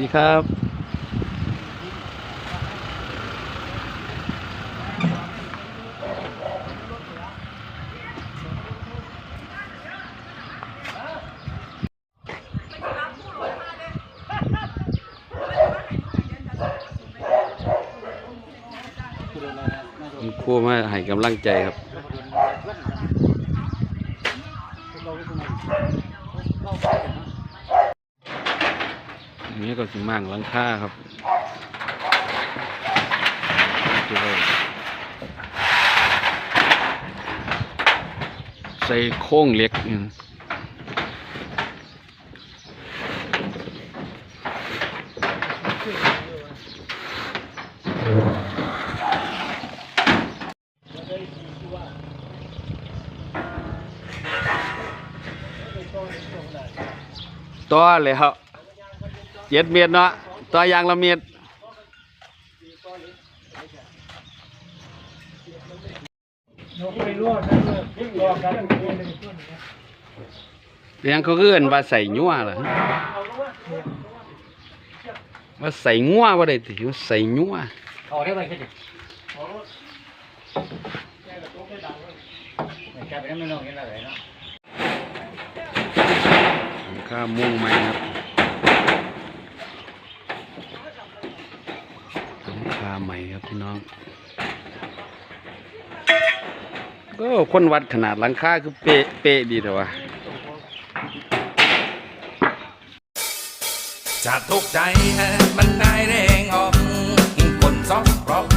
ดีครับคุณครูมาให้กำลังใจครับอัน นี้ก็สิมั่งหลังค่าครับใส่โค้งเล็กนต่อเลยครับ เจ็ดเมตรเนาะต่อยางละเมตรนกไม่รอดนะเพื่อนรอกันอยู่คนหนึ่งเลี้ยงเขาเอื้อนว่าใส่งัวเหรอว่าใส่งัวว่าได้ติว่าใส่งัวออกได้ไหมคิดดิแกไปนั่นไม่ลงเห็นอะไรเนาะข้ามุ่งไหมครับทำคาใหม่ครับพี่น้องก็คนวัดขนาดหลังคาคือเป๊ะเป๊ะดีแต่ว่าจะทุกใจมันได้แรงออกคนซอกรอบ